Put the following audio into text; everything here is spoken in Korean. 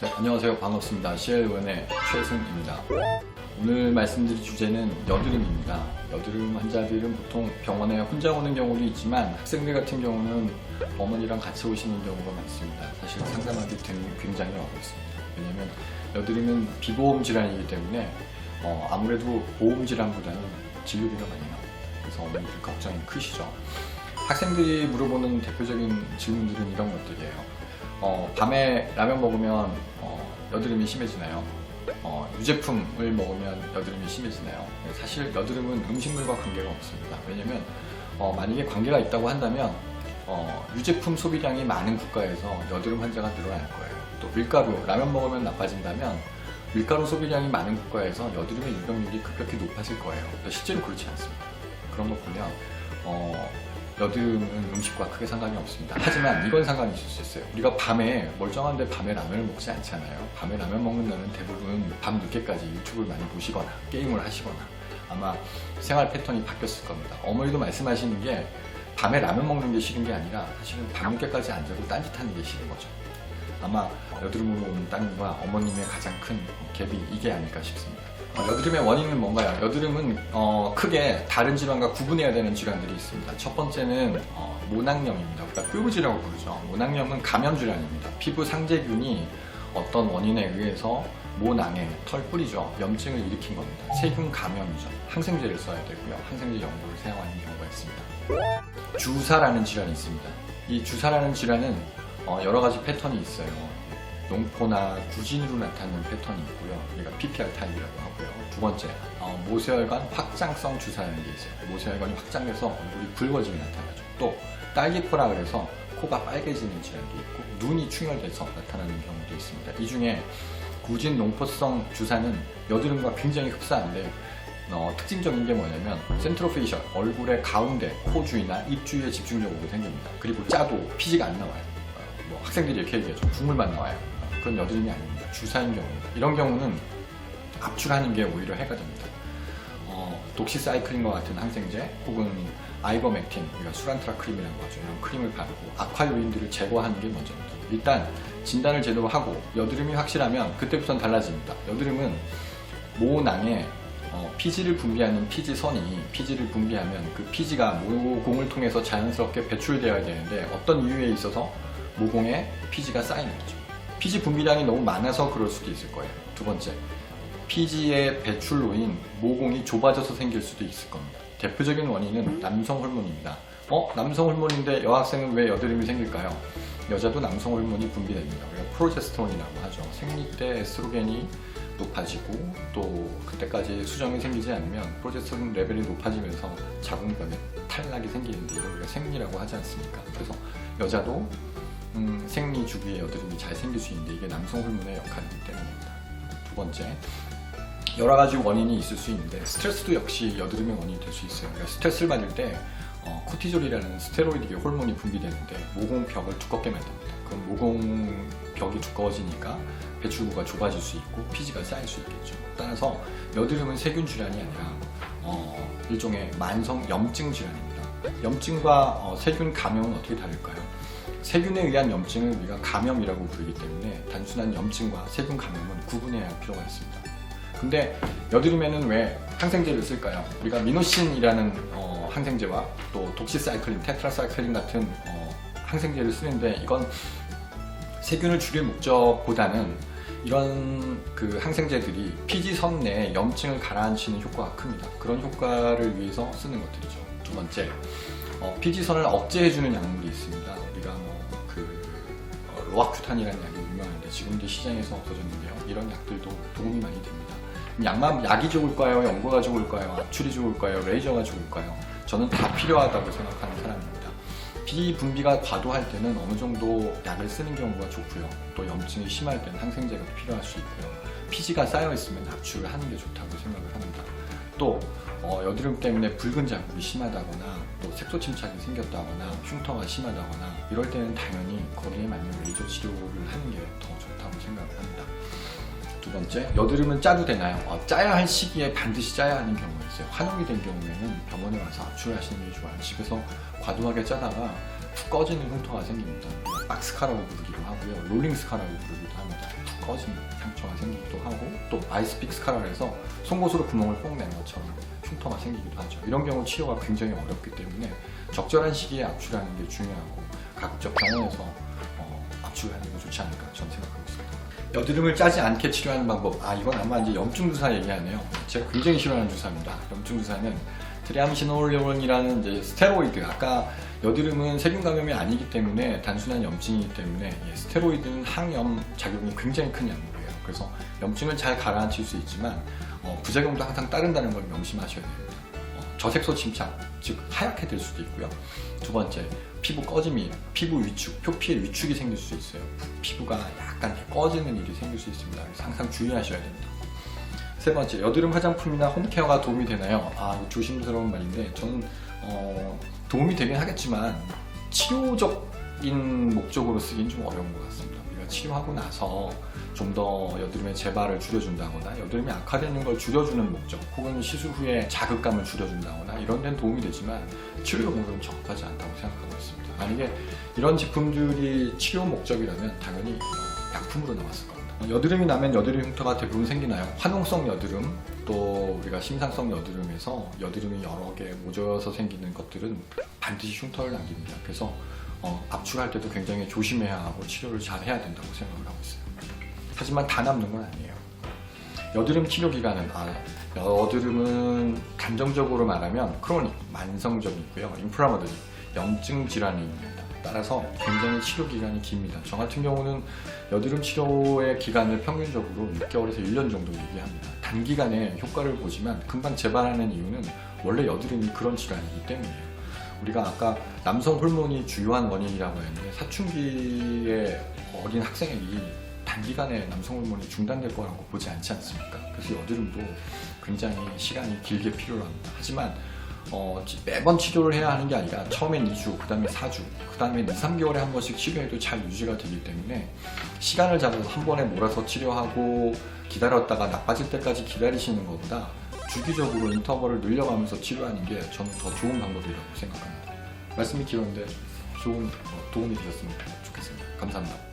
네, 안녕하세요. 반갑습니다. CL원의 최승입니다. 오늘 말씀드릴 주제는 여드름입니다. 여드름 환자들은 보통 병원에 혼자 오는 경우도 있지만 학생들 같은 경우는 어머니랑 같이 오시는 경우가 많습니다. 사실 상담하기 된- 굉장히 어렵습니다. 왜냐하면 여드름은 비보험 질환이기 때문에 어, 아무래도 보험 질환보다는 진료비가 많이 나옵니다. 그래서 어머니들 걱정이 크시죠. 학생들이 물어보는 대표적인 질문들은 이런 것들이에요. 어, 밤에 라면 먹으면 어, 여드름이 심해지나요? 어, 유제품을 먹으면 여드름이 심해지나요? 네, 사실 여드름은 음식물과 관계가 없습니다. 왜냐면 어, 만약에 관계가 있다고 한다면 어, 유제품 소비량이 많은 국가에서 여드름 환자가 늘어날 거예요. 또 밀가루, 라면 먹으면 나빠진다면 밀가루 소비량이 많은 국가에서 여드름의 유병률이 급격히 높아질 거예요. 실제로 그렇지 않습니다. 그런 거 보면 어, 여드름은 음식과 크게 상관이 없습니다. 하지만 이건 상관이 있을 수 있어요. 우리가 밤에 멀쩡한데 밤에 라면을 먹지 않잖아요. 밤에 라면 먹는 날은 대부분 밤 늦게까지 유튜브를 많이 보시거나 게임을 하시거나 아마 생활 패턴이 바뀌었을 겁니다. 어머니도 말씀하시는 게 밤에 라면 먹는 게 싫은 게 아니라 사실은 밤 늦게까지 앉아도 딴짓하는 게 싫은 거죠. 아마 여드름으로 온 따님과 어머님의 가장 큰 갭이 이게 아닐까 싶습니다. 어, 여드름의 원인은 뭔가요? 여드름은 어, 크게 다른 질환과 구분해야 되는 질환들이 있습니다. 첫 번째는 어, 모낭염입니다. 우리가 뾰루지라고 부르죠. 모낭염은 감염 질환입니다. 피부 상재균이 어떤 원인에 의해서 모낭에 털 뿌리죠. 염증을 일으킨 겁니다. 세균 감염이죠. 항생제를 써야 되고요. 항생제 연고를 사용하는 경우가 있습니다. 주사라는 질환이 있습니다. 이 주사라는 질환은 어, 여러 가지 패턴이 있어요. 농포나 구진으로 나타나는 패턴이 있고요. 우리가 PPR 타입이라고 하고요. 두 번째, 어, 모세혈관 확장성 주사라는 게 있어요. 모세혈관이 확장돼서 얼굴이 붉어지게 나타나죠. 또 딸기코라 그래서 코가 빨개지는 질환도 있고 눈이 충혈돼서 나타나는 경우도 있습니다. 이 중에 구진 농포성 주사는 여드름과 굉장히 흡사한데 어, 특징적인 게 뭐냐면 센트로페이셜 얼굴의 가운데 코 주위나 입 주위에 집중적으로 생깁니다. 그리고 짜도 피지가 안 나와요. 어, 뭐 학생들이 이렇게 얘기하죠. 국물만 나와요. 어, 그건 여드름이 아닙니다. 주사인 경우입니다. 이런 경우는 압출하는 게 오히려 해가 됩니다. 어, 독시사이클린과 같은 항생제 혹은 아이버맥틴, 우리가 수란트라 크림이라고 하죠. 이런 크림을 바르고 악화 요인들을 제거하는 게 먼저입니다. 일단 진단을 제대로 하고 여드름이 확실하면 그때부터는 달라집니다. 여드름은 모낭에 어, 피지를 분비하는 피지선이 피지를 분비하면 그 피지가 모공을 통해서 자연스럽게 배출되어야 되는데 어떤 이유에 있어서 모공에 피지가 쌓이는 거죠. 피지 분비량이 너무 많아서 그럴 수도 있을 거예요. 두 번째, 피지의 배출로인 모공이 좁아져서 생길 수도 있을 겁니다. 대표적인 원인은 남성 호르몬입니다. 어? 남성 호르몬인데 여학생은 왜 여드름이 생길까요? 여자도 남성 호르몬이 분비됩니다. 우리가 프로제스테론이라고 하죠. 생리 때 에스트로겐이 높아지고 또 그때까지 수정이 생기지 않으면 프로제스테론 레벨이 높아지면서 자궁변에 탈락이 생기는데 이걸 우리가 생리라고 하지 않습니까? 그래서 여자도 음, 생리 주기에 여드름이 잘 생길 수 있는데 이게 남성 호르몬의 역할이기 때문입니다. 두 번째, 여러 가지 원인이 있을 수 있는데 스트레스도 역시 여드름의 원인이 될 수 있어요. 그러니까 스트레스를 받을 때 어, 코티졸이라는 스테로이드 호르몬이 분비되는데 모공 벽을 두껍게 만듭니다. 그럼 모공 벽이 두꺼워지니까 배출구가 좁아질 수 있고 피지가 쌓일 수 있겠죠. 따라서 여드름은 세균 질환이 아니라 어, 일종의 만성 염증 질환입니다. 염증과 어, 세균 감염은 어떻게 다를까요? 세균에 의한 염증을 우리가 감염이라고 부르기 때문에 단순한 염증과 세균 감염은 구분해야 할 필요가 있습니다. 근데 여드름에는 왜 항생제를 쓸까요? 우리가 미노신이라는 어, 항생제와 또 독시사이클린, 테트라사이클린 같은 어, 항생제를 쓰는데 이건 세균을 죽일 목적보다는 이런 그 항생제들이 피지선 내에 염증을 가라앉히는 효과가 큽니다. 그런 효과를 위해서 쓰는 것들이죠. 두 번째, 어, 피지선을 억제해주는 약물이 있습니다. 로아큐탄이라는 약이 유명한데 지금도 시장에서 없어졌는데요. 이런 약들도 도움이 많이 됩니다. 약만 약이 좋을까요? 연고가 좋을까요? 압출이 좋을까요? 레이저가 좋을까요? 저는 다 필요하다고 생각하는 사람입니다. 피 분비가 과도할 때는 어느 정도 약을 쓰는 경우가 좋고요. 또 염증이 심할 때는 항생제가 필요할 수 있고요. 피지가 쌓여 있으면 압출을 하는 게 좋다고 생각을 합니다. 또 어, 여드름 때문에 붉은 자국이 심하다거나 또 색소 침착이 생겼다거나 흉터가 심하다거나 이럴 때는 당연히 거기에 맞는 레이저 치료를 하는 게 더 좋다고 생각을 합니다. 두 번째, 여드름은 짜도 되나요? 어, 짜야 할 시기에 반드시 짜야 하는 경우가 있어요. 환옥이 된 경우에는 병원에 와서 압출하시는 게 좋아요. 집에서 과도하게 짜다가 푹 꺼지는 흉터가 생깁니다. 박스카라고 부르기도 하고요. 롤링스카라고 부르기도 합니다. 푹 꺼진 상처가 생기기도 하고 또 아이스픽 스카라에서 송곳으로 구멍을 뽕 낸 것처럼 흉터가 생기기도 하죠. 이런 경우 치료가 굉장히 어렵기 때문에 적절한 시기에 압출하는 게 중요하고 가급적 병원에서 어, 압출하는 게 좋지 않을까 저는 생각하고 있습니다. 여드름을 짜지 않게 치료하는 방법. 아 이건 아마 이제 염증 주사 얘기하네요. 제가 굉장히 싫어하는 주사입니다. 염증 주사는 트리암시놀론이라는 이제 스테로이드. 아까 여드름은 세균 감염이 아니기 때문에 단순한 염증이기 때문에 예, 스테로이드는 항염 작용이 굉장히 큰 약물이에요. 그래서 염증을 잘 가라앉힐 수 있지만 어, 부작용도 항상 따른다는 걸 명심하셔야 됩니다. 어, 저색소 침착, 즉 하얗게 될 수도 있고요. 두 번째, 피부 꺼짐이 피부 위축, 표피의 위축이 생길 수 있어요. 피부가 약간 꺼지는 일이 생길 수 있습니다. 그래서 항상 주의하셔야 됩니다. 세 번째, 여드름 화장품이나 홈케어가 도움이 되나요? 아, 조심스러운 말인데 저는 어, 도움이 되긴 하겠지만 치료적인 목적으로 쓰긴 좀 어려운 것 같습니다. 우리가 치료하고 나서 좀 더 여드름의 재발을 줄여준다거나 여드름이 악화되는 걸 줄여주는 목적 혹은 시술 후에 자극감을 줄여준다거나 이런 데는 도움이 되지만 치료 용도는 적합하지 않다고 생각하고 있습니다. 만약에 이런 제품들이 치료 목적이라면 당연히 어, 약품으로 나왔을 겁니다. 어, 여드름이 나면 여드름 흉터가 대부분 생기나요? 화농성 여드름 또 우리가 심상성 여드름에서 여드름이 여러 개 모여서 생기는 것들은 반드시 흉터를 남깁니다. 그래서 어, 압출할 때도 굉장히 조심해야 하고 치료를 잘 해야 된다고 생각을 하고 있어요. 하지만 다 남는 건 아니에요. 여드름 치료 기간은 아, 여드름은 감정적으로 말하면 크로닉 만성적이고요. 인플라머더리 염증 질환입니다. 따라서 굉장히 치료 기간이 깁니다. 저 같은 경우는 여드름 치료의 기간을 평균적으로 6개월에서 1년 정도 얘기합니다. 단기간에 효과를 보지만 금방 재발하는 이유는 원래 여드름이 그런 질환이기 때문이에요. 우리가 아까 남성 호르몬이 주요한 원인이라고 했는데 사춘기의 어린 학생에게 단기간에 남성 호르몬이 중단될 거라고 보지 않지 않습니까? 그래서 여드름도 굉장히 시간이 길게 필요로 합니다. 하지만 어, 지- 매번 치료를 해야 하는 게 아니라 처음엔 2주, 그 다음에 4주, 그 다음에 2, 3개월에 한 번씩 치료해도 잘 유지가 되기 때문에 시간을 잡아서 한 번에 몰아서 치료하고 기다렸다가 나빠질 때까지 기다리시는 것보다 주기적으로 인터벌을 늘려가면서 치료하는 게 저는 더 좋은 방법이라고 생각합니다. 말씀이 길었는데 좋은 어, 도움이 되셨으면 좋겠습니다. 감사합니다.